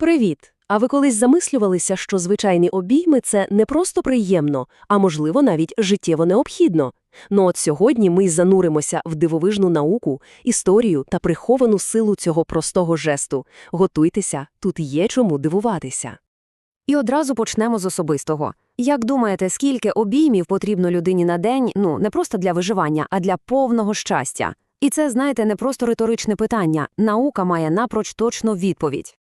Привіт! А ви колись замислювалися, що звичайні обійми – це не просто приємно, а можливо навіть життєво необхідно? Ну от сьогодні ми зануримося в дивовижну науку, історію та приховану силу цього простого жесту. Готуйтеся, тут є чому дивуватися. І одразу почнемо з особистого. Як думаєте, скільки обіймів потрібно людині на день, ну, не просто для виживання, а для повного щастя? І це, знаєте, не просто риторичне питання. Наука має напроч точну відповідь.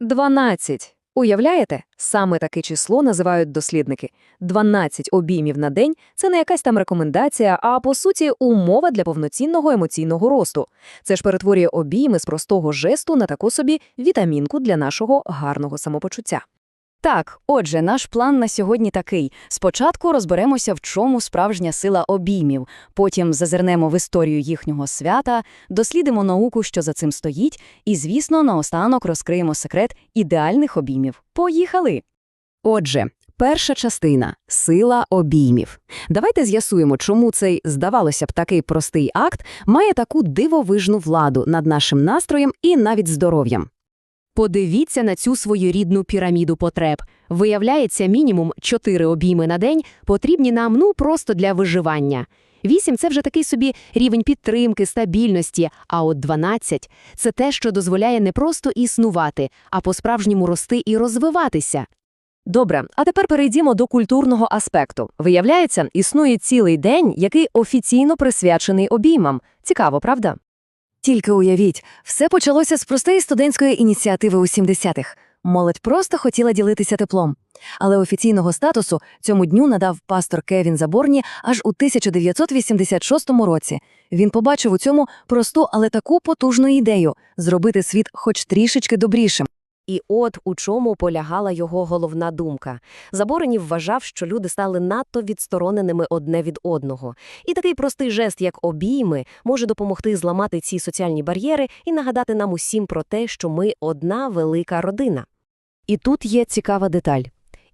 12. Уявляєте? Саме таке число називають дослідники. 12 обіймів на день – це не якась там рекомендація, а, по суті, умова для повноцінного емоційного росту. Це ж перетворює обійми з простого жесту на таку собі вітамінку для нашого гарного самопочуття. Так, отже, наш план на сьогодні такий. Спочатку розберемося, в чому справжня сила обіймів, потім зазирнемо в історію їхнього свята, дослідимо науку, що за цим стоїть, і, звісно, наостанок розкриємо секрет ідеальних обіймів. Поїхали! Отже, перша частина – сила обіймів. Давайте з'ясуємо, чому цей, здавалося б, такий простий акт має таку дивовижну владу над нашим настроєм і навіть здоров'ям. Подивіться на цю своєрідну піраміду потреб. Виявляється, мінімум 4 обійми на день потрібні нам ну просто для виживання. 8 – це вже такий собі рівень підтримки, стабільності, а от 12 – це те, що дозволяє не просто існувати, а по-справжньому рости і розвиватися. Добре, а тепер перейдімо до культурного аспекту. Виявляється, існує цілий день, який офіційно присвячений обіймам. Цікаво, правда? Тільки уявіть, все почалося з простої студентської ініціативи у 70-х. Молодь просто хотіла ділитися теплом. Але офіційного статусу цьому дню надав пастор Кевін Заборні аж у 1986 році. Він побачив у цьому просту, але таку потужну ідею – зробити світ хоч трішечки добрішим. І от у чому полягала його головна думка. Заборенів вважав, що люди стали надто відстороненими одне від одного. І такий простий жест, як обійми, може допомогти зламати ці соціальні бар'єри і нагадати нам усім про те, що ми одна велика родина. І тут є цікава деталь.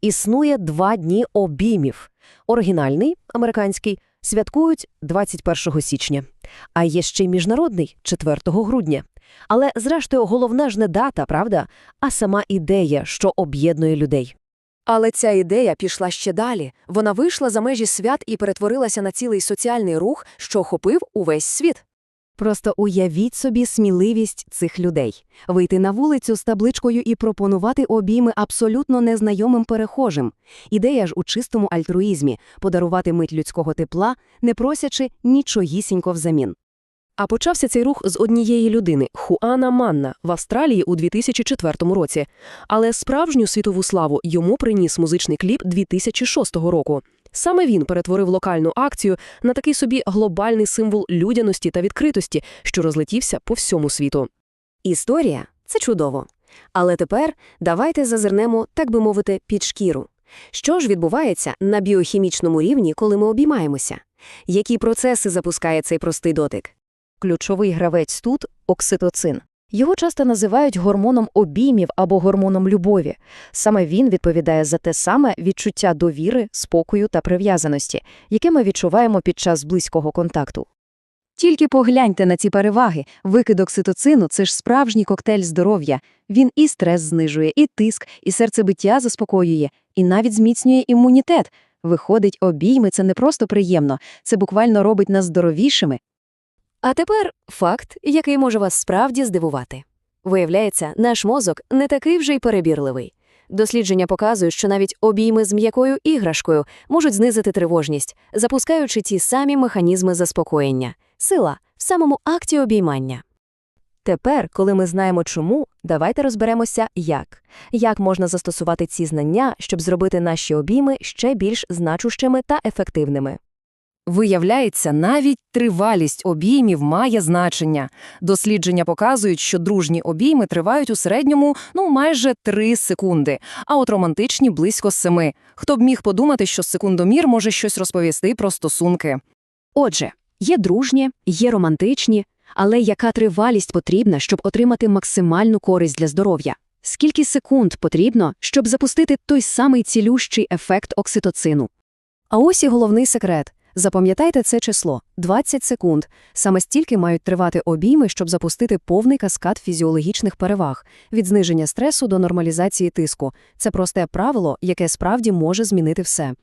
Існує два дні обіймів. Оригінальний, американський, святкують 21 січня, а є ще й міжнародний – 4 грудня. Але, зрештою, головна ж не дата, правда, а сама ідея, що об'єднує людей. Але ця ідея пішла ще далі. Вона вийшла за межі свят і перетворилася на цілий соціальний рух, що охопив увесь світ. Просто уявіть собі сміливість цих людей – вийти на вулицю з табличкою і пропонувати обійми абсолютно незнайомим перехожим. Ідея ж у чистому альтруїзмі – подарувати мить людського тепла, не просячи нічогісінько взамін. А почався цей рух з однієї людини – Хуана Манна в Австралії у 2004 році. Але справжню світову славу йому приніс музичний кліп 2006 року. Саме він перетворив локальну акцію на такий собі глобальний символ людяності та відкритості, що розлетівся по всьому світу. Історія – це чудово. Але тепер давайте зазирнемо, так би мовити, під шкіру. Що ж відбувається на біохімічному рівні, коли ми обіймаємося? Які процеси запускає цей простий дотик? Ключовий гравець тут – окситоцин. Його часто називають гормоном обіймів або гормоном любові. Саме він відповідає за те саме відчуття довіри, спокою та прив'язаності, яке ми відчуваємо під час близького контакту. Тільки погляньте на ці переваги. Викид окситоцину – це ж справжній коктейль здоров'я. Він і стрес знижує, і тиск, і серцебиття заспокоює, і навіть зміцнює імунітет. Виходить, обійми – це не просто приємно, це буквально робить нас здоровішими. А тепер факт, який може вас справді здивувати. Виявляється, наш мозок не такий вже й перебірливий. Дослідження показують, що навіть обійми з м'якою іграшкою можуть знизити тривожність, запускаючи ті самі механізми заспокоєння. Сила в самому акті обіймання. Тепер, коли ми знаємо чому, давайте розберемося як. Як можна застосувати ці знання, щоб зробити наші обійми ще більш значущими та ефективними. Виявляється, навіть тривалість обіймів має значення. Дослідження показують, що дружні обійми тривають у середньому ну майже 3 секунди, а от романтичні – близько 7. Хто б міг подумати, що секундомір може щось розповісти про стосунки. Отже, є дружні, є романтичні, але яка тривалість потрібна, щоб отримати максимальну користь для здоров'я? Скільки секунд потрібно, щоб запустити той самий цілющий ефект окситоцину? А ось і головний секрет. Запам'ятайте це число – 20 секунд. Саме стільки мають тривати обійми, щоб запустити повний каскад фізіологічних переваг – від зниження стресу до нормалізації тиску. Це просте правило, яке справді може змінити все.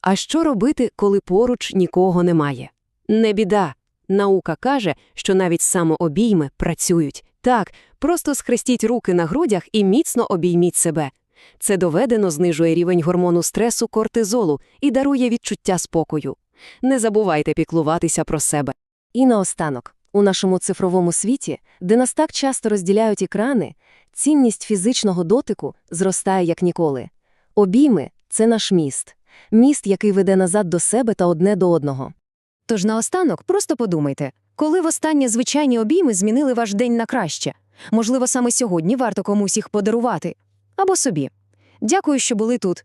А що робити, коли поруч нікого немає? Не біда. Наука каже, що навіть самообійми працюють. Так, просто схрестіть руки на грудях і міцно обійміть себе. Це доведено знижує рівень гормону стресу кортизолу і дарує відчуття спокою. Не забувайте піклуватися про себе. І наостанок, у нашому цифровому світі, де нас так часто розділяють екрани, цінність фізичного дотику зростає як ніколи. Обійми – це наш міст. Міст, який веде назад до себе та одне до одного. Тож наостанок просто подумайте, коли востаннє звичайні обійми змінили ваш день на краще? Можливо, саме сьогодні варто комусь їх подарувати. Або собі. Дякую, що були тут.